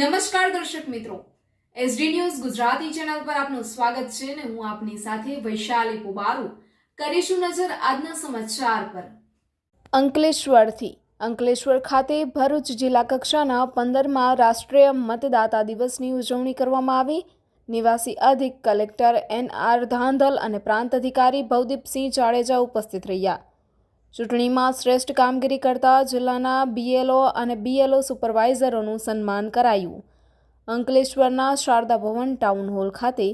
નમસ્કાર દર્શક મિત્રો. એસડી ન્યૂઝ ગુજરાતી ચેનલ પર આપનું સ્વાગત છે અને હું આપની સાથે વૈશાલી પુબારુ. કરીશું નજર આજના સમાચાર પર. અંકલેશ્વરથી. અંકલેશ્વર ખાતે ભરૂચ જિલ્લા કક્ષાના પંદરમાં રાષ્ટ્રીય મતદાતા દિવસની ઉજવણી કરવામાં આવી. નિવાસી અધિક કલેક્ટર એન આર ધાંધલ અને પ્રાંત અધિકારી ભવદીપસિંહ જાડેજા ઉપસ્થિત રહ્યા. ચૂંટણીમાં શ્રેષ્ઠ કામગીરી કરતા જિલ્લાના બીએલઓ અને બીએલઓ સુપરવાઇઝરોનું સન્માન કરાયું. અંકલેશ્વરના શારદા ભવન ટાઉન હોલ ખાતે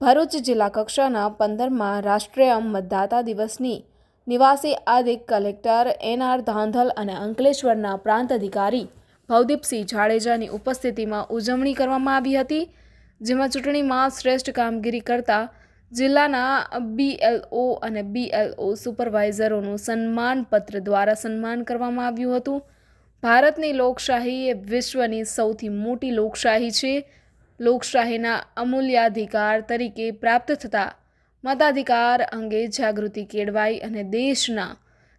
ભરૂચ જિલ્લા કક્ષાના પંદરમાં રાષ્ટ્રીય મતદાતા દિવસની નિવાસી અધિક કલેક્ટર એનઆર ધાંધલ અને અંકલેશ્વરના પ્રાંત અધિકારી ભવદીપસિંહ જાડેજાની ઉપસ્થિતિમાં ઉજવણી કરવામાં આવી હતી, જેમાં ચૂંટણીમાં શ્રેષ્ઠ કામગીરી કરતા જિલ્લાના બીએલઓ અને બીએલઓ સુપરવાઇઝરોનું સન્માનપત્ર દ્વારા સન્માન કરવામાં આવ્યું હતું. ભારતની લોકશાહી એ વિશ્વની સૌથી મોટી લોકશાહી છે. લોકશાહીના અમૂલ્યાધિકાર તરીકે પ્રાપ્ત થતા મતાધિકાર અંગે જાગૃતિ કેળવાઈ અને દેશના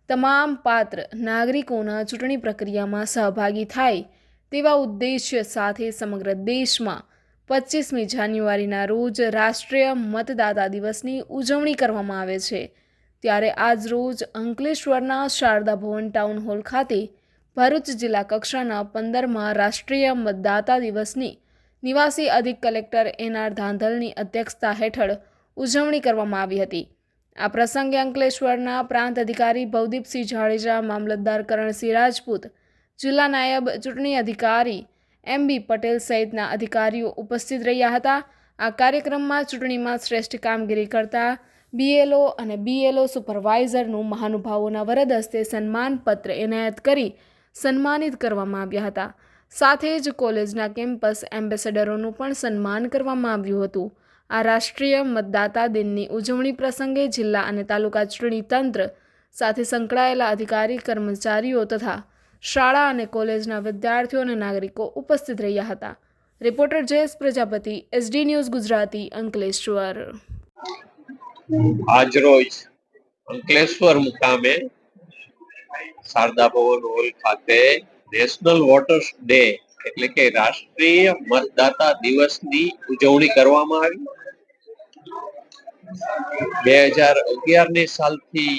તમામ પાત્ર નાગરિકોના ચૂંટણી પ્રક્રિયામાં સહભાગી થાય તેવા ઉદ્દેશ્ય સાથે સમગ્ર દેશમાં પચીસમી જાન્યુઆરીના રોજ રાષ્ટ્રીય મતદાતા દિવસની ઉજવણી કરવામાં આવે છે. ત્યારે આજ રોજ અંકલેશ્વરના શારદા ભવન ટાઉન હોલ ખાતે ભરૂચ જિલ્લા કક્ષાના પંદરમાં રાષ્ટ્રીય મતદાતા દિવસની નિવાસી અધિક કલેક્ટર એન આર ધાંધલની અધ્યક્ષતા હેઠળ ઉજવણી કરવામાં આવી હતી. આ પ્રસંગે અંકલેશ્વરના પ્રાંત અધિકારી ભવદીપસિંહ જાડેજા, મામલતદાર કરણસિંહ રાજપૂત, જિલ્લા નાયબ ચૂંટણી અધિકારી એમ બી પટેલ સહિતના અધિકારીઓ ઉપસ્થિત રહ્યા હતા. આ કાર્યક્રમમાં ચૂંટણીમાં શ્રેષ્ઠ કામગીરી કરતા બીએલઓ અને બીએલઓ સુપરવાઇઝરનું મહાનુભાવોના વરદ હસ્તે સન્માનપત્ર એનાયત કરી સન્માનિત કરવામાં આવ્યા હતા. સાથે જ કોલેજના કેમ્પસ એમ્બેસેડરોનું પણ સન્માન કરવામાં આવ્યું હતું. આ રાષ્ટ્રીય મતદાતા દિનની ઉજવણી પ્રસંગે જિલ્લા અને તાલુકા ચૂંટણી તંત્ર સાથે સંકળાયેલા અધિકારી કર્મચારીઓ તથા શાળા અને કોલેજના વિદ્યાર્થીઓ અને નાગરિકો ઉપસ્થિત રહ્યા હતા. Reporter Jayesh Prajapati SD news Gujarati, Ankleshwar. આજરોજ અંકલેશ્વર મુકામે શારદા ભવન હોલ ખાતે નેશનલ વોટર્સ ડે એટલે કે રાષ્ટ્રીય મતદાતા દિવસની ઉજવણી કરવામાં આવી. બે હજાર અગિયારની સાલથી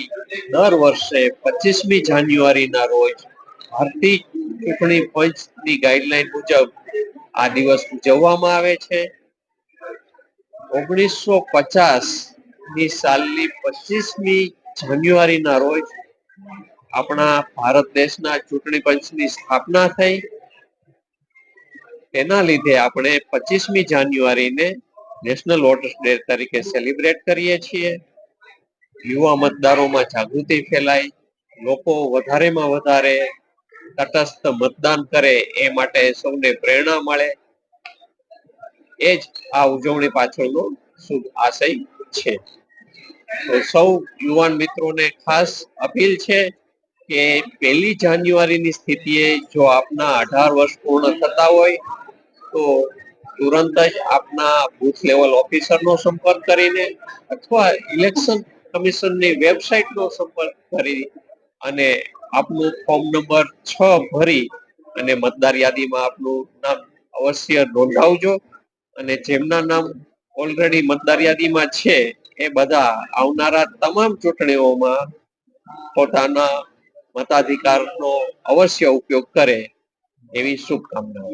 દર વર્ષે પચીસમી જાન્યુઆરીના રોજ ભારતીય ચૂંટણી પંચની ગાઈડલાઈન મુજબ આ દિવસ ઉજવવામાં આવે છે. ઓગણીસો પચાસની સાલની પચીસમી જાન્યુઆરીના રોજ આપણા ભારત દેશના ચૂંટણી પંચની સ્થાપના થઈ. તેના લીધે આપણે પચીસમી જાન્યુઆરીને નેશનલ વોટર્સ ડે તરીકે સેલિબ્રેટ કરીએ છીએ. યુવા મતદારોમાં જાગૃતિ ફેલાય, લોકો વધારેમાં વધારે તટસ્થ મતદાન કરે એ માટે સૌને પ્રેરણા મળે. એ જ આ ઉજવણી પાછળનો શુભ આશય છે. તો સૌ યુવાન મિત્રોને ખાસ અપીલ છે કે પહેલી જાન્યુઆરીની સ્થિતિએ જો આપના અઢાર વર્ષ પૂર્ણ થતા હોય, તો તુરંત જ આપના બુથ લેવલ ઓફિસરનો સંપર્ક કરીને અથવા ઇલેક્શન કમિશનની વેબસાઇટનો સંપર્ક કરી અને આપનું ફોર્મ નંબર છ ભરી અને મતદાર યાદીમાં આપનું નામ અવશ્ય નોંધાવજો. અને જેમના નામ ઓલરેડી મતદાર યાદીમાં છે, એ બધા આવનારા તમામ ચૂંટણીઓમાં પોતાના મતાધિકારનો અવશ્ય ઉપયોગ કરે એવી શુભકામનાઓ.